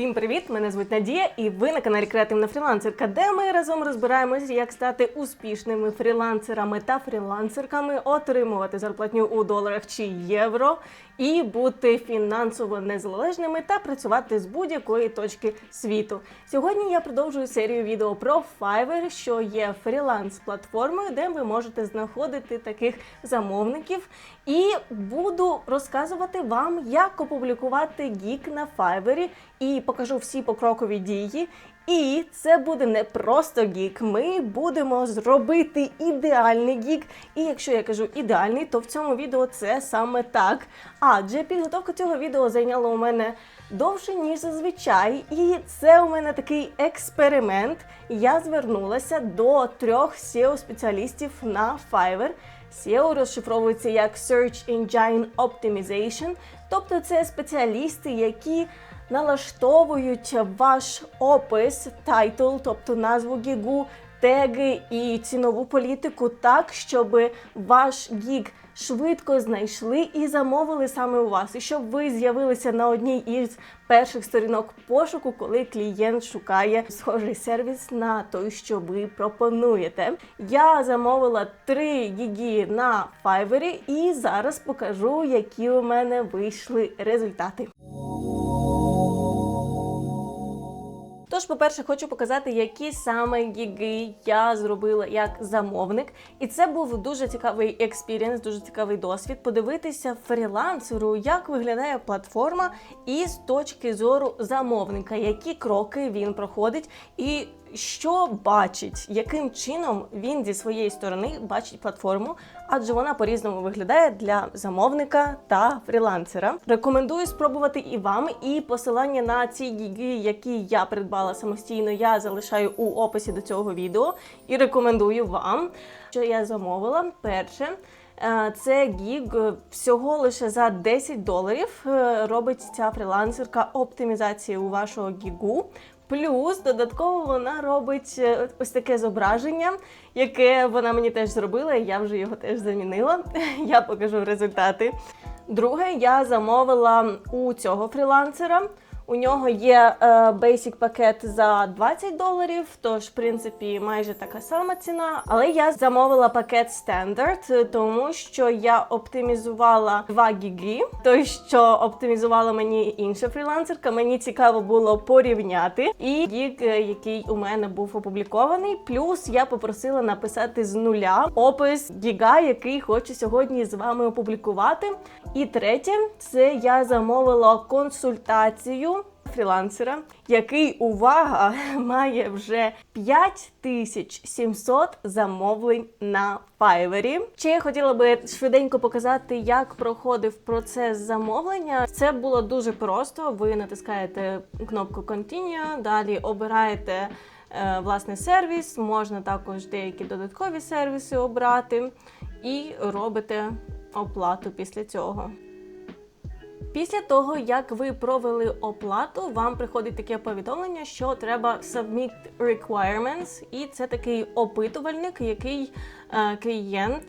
Всім привіт! Мене звуть Надія, і ви на каналі Креативна фрілансерка, де ми разом розбираємось, як стати успішними фрілансерами та фрілансерками, отримувати зарплатню у доларах чи євро, і бути фінансово незалежними та працювати з будь-якої точки світу. Сьогодні я продовжую серію відео про Fiverr, що є фріланс-платформою, де ви можете знаходити таких замовників, і буду розказувати вам, як опублікувати гік на Fiverr, і покажу всі покрокові дії. І це буде не просто гік. Ми будемо зробити ідеальний гік. І якщо я кажу ідеальний, то в цьому відео це саме так. Адже підготовка цього відео зайняла у мене довше, ніж зазвичай. І це у мене такий експеримент. Я звернулася до трьох SEO-спеціалістів на Fiverr. SEO розшифровується як Search Engine Optimization, тобто це спеціалісти, які налаштовують ваш опис, тайтл, тобто назву гігу, теги і цінову політику так, щоб ваш гіг швидко знайшли і замовили саме у вас, і щоб ви з'явилися на одній із перших сторінок пошуку, коли клієнт шукає схожий сервіс на той, що ви пропонуєте. Я замовила три гігі на Fiverr і зараз покажу, які у мене вийшли результати. Тож, по-перше, хочу показати, які саме гіги я зробила як замовник. І це був дуже цікавий експірієнс, дуже цікавий досвід. Подивитися фрілансеру, як виглядає платформа, і з точки зору замовника, які кроки він проходить, і що бачить, яким чином він зі своєї сторони бачить платформу, адже вона по-різному виглядає для замовника та фрілансера. Рекомендую спробувати і вам. І посилання на ці гіги, які я придбала самостійно, я залишаю у описі до цього відео. І рекомендую вам, що я замовила перше. Е, Це гіг всього лише за 10 доларів е, робить ця фрілансерка оптимізацію вашого гігу. Плюс додатково вона робить е, ось таке зображення, яке вона мені теж зробила, і я вже його теж замінила. Я покажу результати. Друге, я замовила у цього фрілансера. У нього є е, basic пакет за 20 доларів, тож, в принципі, майже така сама ціна. Але я замовила пакет Standard, е, тому що я оптимізувала 2 гіги. Той, що оптимізувала мені інша фрілансерка, мені цікаво було порівняти. І гіг, е, який у мене був опублікований. Плюс я попросила написати з нуля опис гіга, який хочу сьогодні з вами опублікувати. І третє, це я замовила консультацію фрілансера, який увага має вже 5700 замовлень на Fiverr. Ще я хотіла би швиденько показати, як проходив процес замовлення. Це було дуже просто. Ви натискаєте кнопку Continue, далі обираєте е, власне сервіс, можна також деякі додаткові сервіси обрати і робите оплату після цього. Після того, як ви провели оплату, вам приходить таке повідомлення, що треба submit requirements, і це такий опитувальник, який клієнт,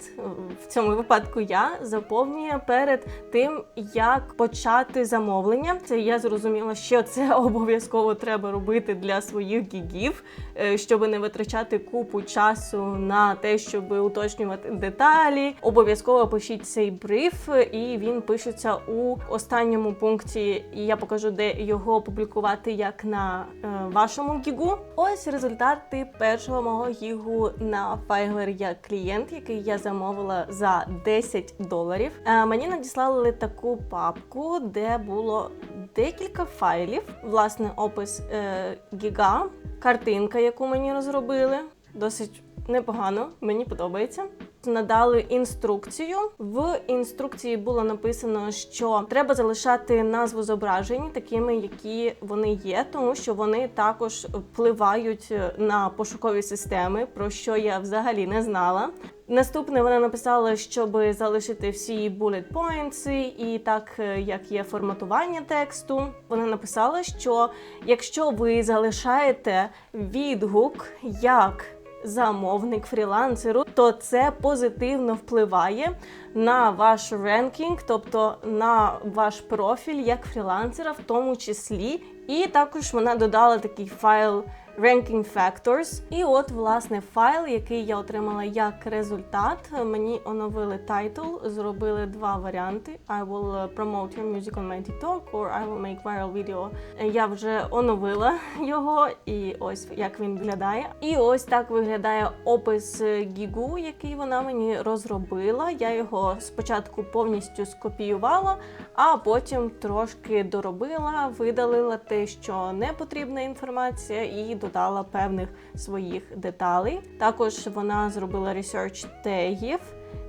в цьому випадку я, заповнює перед тим, як почати замовлення. Це я зрозуміла, що це обов'язково треба робити для своїх гігів, е, щоб не витрачати купу часу на те, щоб уточнювати деталі. Обов'язково пишіть цей бриф, і він пишеться у останньому пункті. І я покажу, де його опублікувати як на е, вашому гігу. Ось результати першого мого гігу на Fiverr як клієнт, який я замовила за 10 доларів. Е, мені надіслали таку папку, де було декілька файлів, власне, опис е, гіга, картинка, яку мені розробили. Досить непогано, мені подобається. Надали інструкцію. В інструкції було написано, що треба залишати назву зображень такими, які вони є, тому що вони також впливають на пошукові системи, про що я взагалі не знала. Наступне вона написала, щоб залишити всі bullet points і так е, як є форматування тексту. Вона написала, що якщо ви залишаєте відгук як замовник фрілансеру, то це позитивно впливає на ваш ренкінг, тобто на ваш профіль як фрілансера, в тому числі. І також вона додала такий файл Ranking Factors. І от, власне, файл, який я отримала як результат. Мені оновили тайтл, зробили два варіанти: I will promote your music on my TikTok or I will make viral video. Я вже оновила його, і ось як він виглядає. І ось так виглядає опис гігу, який вона мені розробила. Я його спочатку повністю скопіювала, а потім трошки доробила, видалила те, що не потрібна інформація, і додала певних своїх деталей. Також вона зробила ресерч тегів.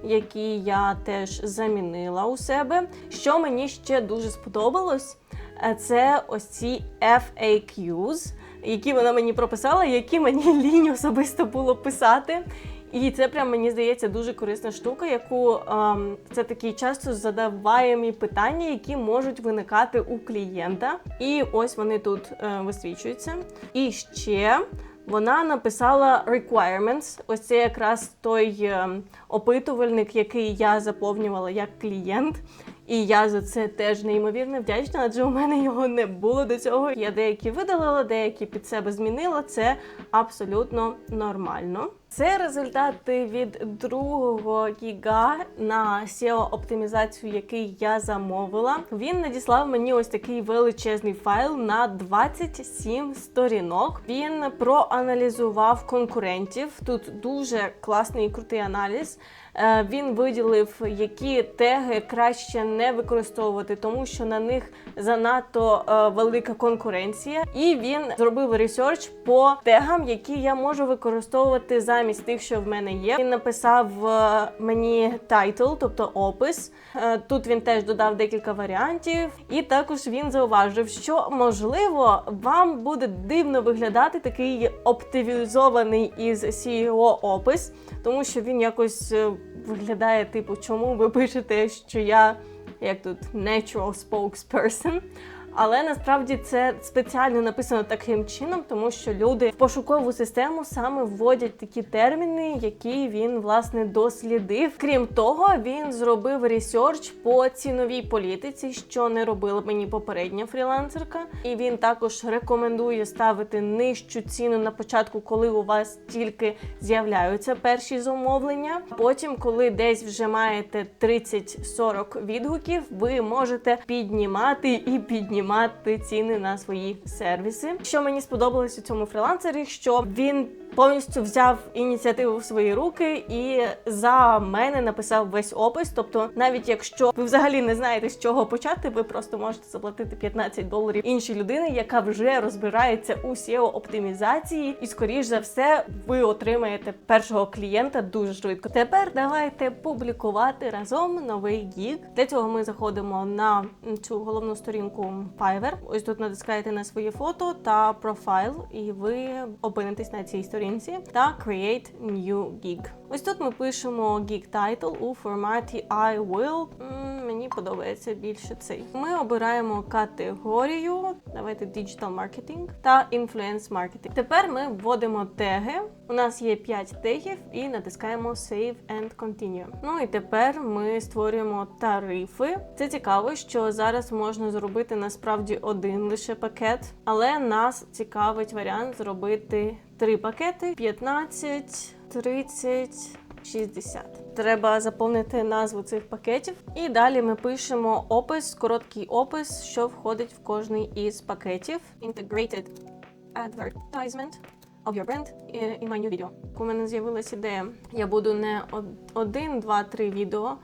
Які я теж замінила у себе. Що мені ще дуже сподобалось, е, це ось ці FAQs, які вона мені прописала, які мені лінь особисто було писати. І це прям мені здається дуже корисна штука, яку ем, це такі часто задаваємі питання, які можуть виникати у клієнта. І ось вони тут е, висвічуються. І ще вона написала requirements. Ось це якраз той е, опитувальник, який я заповнювала як клієнт. І я за це теж неймовірно вдячна, адже у мене його не було до цього. Я деякі видалила, деякі під себе змінила. Це абсолютно нормально. Це результати від другого гіга на seo оптимізацію, який я замовила. Він надіслав мені ось такий величезний файл на 27 сторінок. Він проаналізував конкурентів. Тут дуже класний і крутий аналіз. Е, він виділив, які теги краще не використовувати, тому що на них занадто е, велика конкуренція. І він зробив ресерч по тегам, які я можу використовувати замість тих, що в мене є. Він написав е, мені тайтл, тобто опис. Тут він теж додав декілька варіантів, і також він зауважив, що можливо вам буде дивно виглядати такий оптимізований із CEO опис, тому що він якось виглядає, типу, чому ви пишете, що я як тут natural spokesperson. Але насправді це спеціально написано таким чином, тому що люди в пошукову систему саме вводять такі терміни, які він власне дослідив. Крім того, він зробив ресерч по ціновій політиці, що не робила мені попередня фрілансерка. І він також рекомендує ставити нижчу ціну на початку, коли у вас тільки з'являються перші замовлення. Потім, коли десь вже маєте 30-40 відгуків, ви можете піднімати і піднімати піднімати ціни на свої сервіси. Що мені сподобалось у цьому фрілансері, що він повністю взяв ініціативу в свої руки і за мене написав весь опис. Тобто, навіть якщо ви взагалі не знаєте з чого почати, ви просто можете заплатити 15 доларів іншій людині, яка вже розбирається у seo оптимізації, і скоріш за все ви отримаєте першого клієнта дуже швидко. Тепер давайте публікувати разом новий гік. Для цього ми заходимо на цю головну сторінку Fiverr. Ось тут натискаєте на своє фото та профайл, і ви опинитесь на цій сторінці сторінці та Create New Gig. Ось тут ми пишемо Gig Title у форматі I will. Подобається більше цей. Ми обираємо категорію. Давайте Digital Marketing та Influence Marketing. Тепер ми вводимо теги. У нас є 5 тегів і натискаємо Save and Continue. Ну і тепер ми створюємо тарифи. Це цікаво, що зараз можна зробити насправді один лише пакет, але нас цікавить варіант зробити три пакети: 15, 30, 60. Треба заповнити назву цих пакетів. І далі ми пишемо опис, короткий опис, що входить в кожний із пакетів. Integrated advertisement of your brand in my new video. У мене з'явилася ідея. Я буду не один, два, три відео,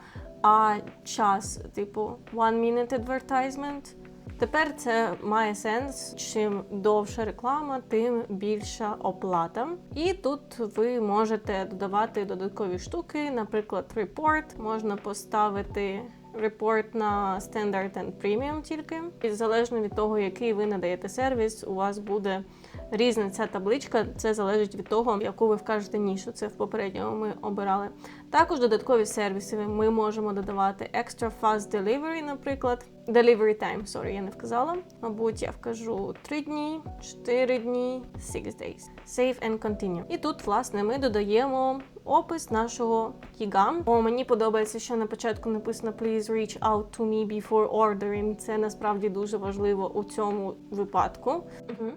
а час, типу one minute advertisement. Тепер це має сенс. Чим довша реклама, тим більша оплата. І тут ви можете додавати додаткові штуки, наприклад, report. Можна поставити репорт на Standard and Premium тільки. І залежно від того, який ви надаєте сервіс, у вас буде різна ця табличка. Це залежить від того, яку ви вкажете нішу. Це в попередньому ми обирали. Також додаткові сервіси ми можемо додавати Extra Fast Delivery, наприклад. Delivery time, sorry, я не вказала. Мабуть, я вкажу 3 дні, 4 дні, 6 days. Save and continue. І тут, власне, ми додаємо опис нашого кігам. О, мені подобається, що на початку написано Please reach out to me before ordering. Це насправді дуже важливо у цьому випадку. Угу.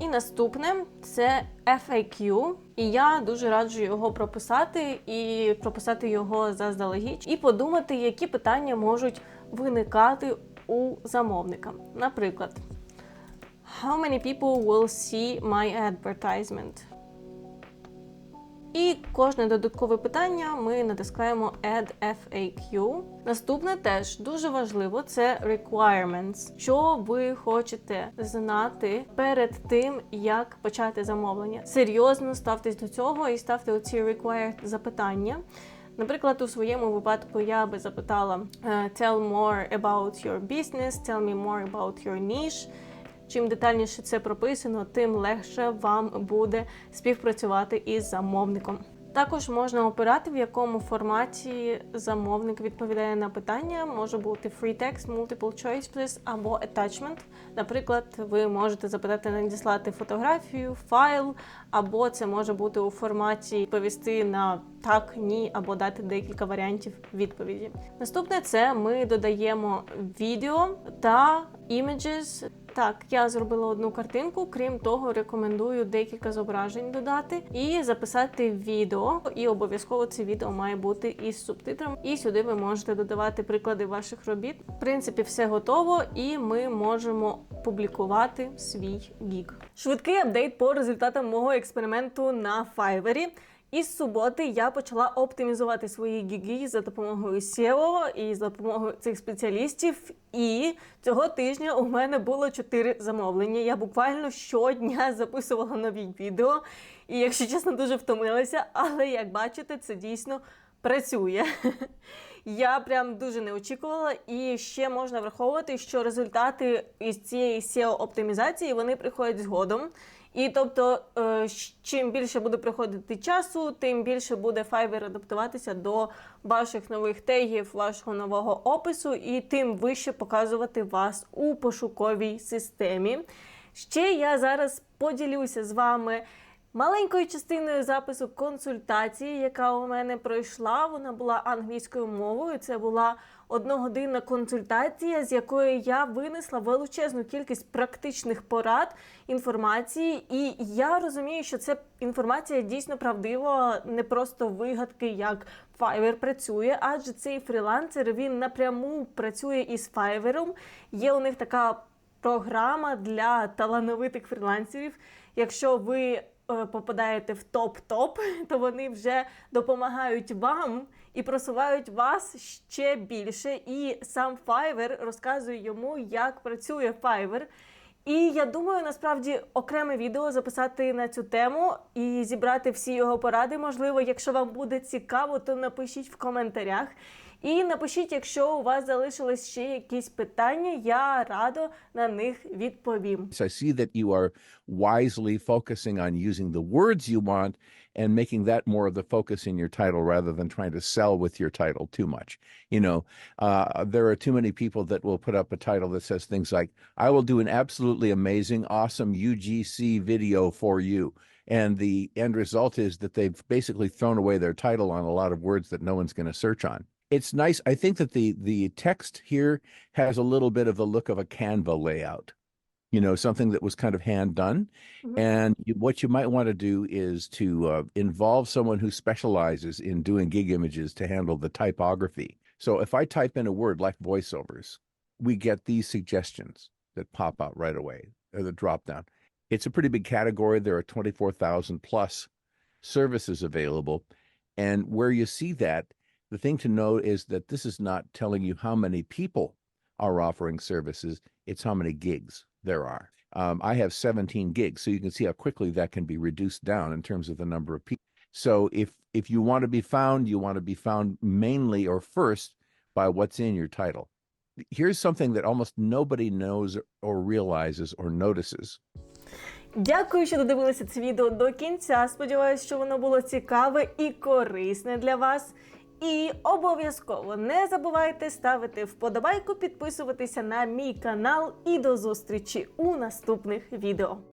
І наступне це FAQ, і я дуже раджу його прописати і прописати його заздалегідь, і подумати, які питання можуть виникати у замовника. Наприклад, How many people will see my advertisement? І кожне додаткове питання ми натискаємо Add FAQ. Наступне теж дуже важливо це requirements. Що ви хочете знати перед тим, як почати замовлення? Серйозно ставтесь до цього і ставте оці required запитання. Наприклад, у своєму випадку я би запитала е, Tell more about your business, tell me more about your niche. Чим детальніше це прописано, тим легше вам буде співпрацювати із замовником. Також можна обирати, в якому форматі замовник відповідає на питання. Може бути free text, multiple choice please або attachment. Наприклад, ви можете запитати надіслати фотографію, файл, або це може бути у форматі відповісти на так, ні, або дати декілька варіантів відповіді. Наступне це ми додаємо відео та images. Так, я зробила одну картинку. Крім того, рекомендую декілька зображень додати і записати відео. І обов'язково це відео має бути із субтитром. І сюди ви можете додавати приклади ваших робіт. В принципі, все готово, і ми можемо публікувати свій гік. Швидкий апдейт по результатам мого експерименту на Fiverr. Із суботи я почала оптимізувати свої гіги за допомогою SEO і за допомогою цих спеціалістів. І цього тижня у мене було 4 замовлення. Я буквально щодня записувала нові відео. І, якщо чесно, дуже втомилася, але як бачите, це дійсно працює. Я прям дуже не очікувала, і ще можна враховувати, що результати із цієї SEO-оптимізації вони приходять згодом. І тобто, е, чим більше буде приходити часу, тим більше буде Fiverr адаптуватися до ваших нових тегів, вашого нового опису, і тим вище показувати вас у пошуковій системі. Ще я зараз поділюся з вами. Маленькою частиною запису консультації, яка у мене пройшла, вона була англійською мовою. Це була одногодинна консультація, з якої я винесла величезну кількість практичних порад інформації. І я розумію, що це інформація дійсно правдива, не просто вигадки, як Fiverr працює, адже цей фрілансер він напряму працює із Fiverr. Є у них така програма для талановитих фрілансерів. Якщо ви попадаєте в топ-топ, то вони вже допомагають вам і просувають вас ще більше. І сам Fiverr розказує йому, як працює Fiverr. І я думаю, насправді окреме відео записати на цю тему і зібрати всі його поради. Можливо, якщо вам буде цікаво, то напишіть в коментарях. І напишіть, якщо у вас залишились ще якісь питання, я радо на них відповім. So I see that you are wisely focusing on using the words you want and making that more of the focus in your title rather than trying to sell with your title too much. You know, uh, there are too many people that will put up a title that says things like, I will do an absolutely amazing, awesome UGC video for you. And the end result is that they've basically thrown away their title on a lot of words that no one's going to search on. It's nice. I think that the the text here has a little bit of the look of a Canva layout you know something that was kind of hand done Mhm. and you, what you might want to do is to uh, involve someone who specializes in doing gig images to handle the typography so if i type in a word like voiceovers we get these suggestions that pop out right away or the drop down it's a pretty big category there are 24000 plus services available and where you see that the thing to know is that this is not telling you how many people are offering services it's how many gigs there are. Um, I have 17 gigs, so you can see how quickly that can be reduced down in terms of the number of people. So if if you want to be found, you want to be found mainly or first by what's in your title. Here's something that almost nobody knows or realizes or notices. Дякую, що додивилися це відео до кінця. Сподіваюсь, що воно було цікаве і корисне для вас. І обов'язково не забувайте ставити вподобайку, підписуватися на мій канал і до зустрічі у наступних відео.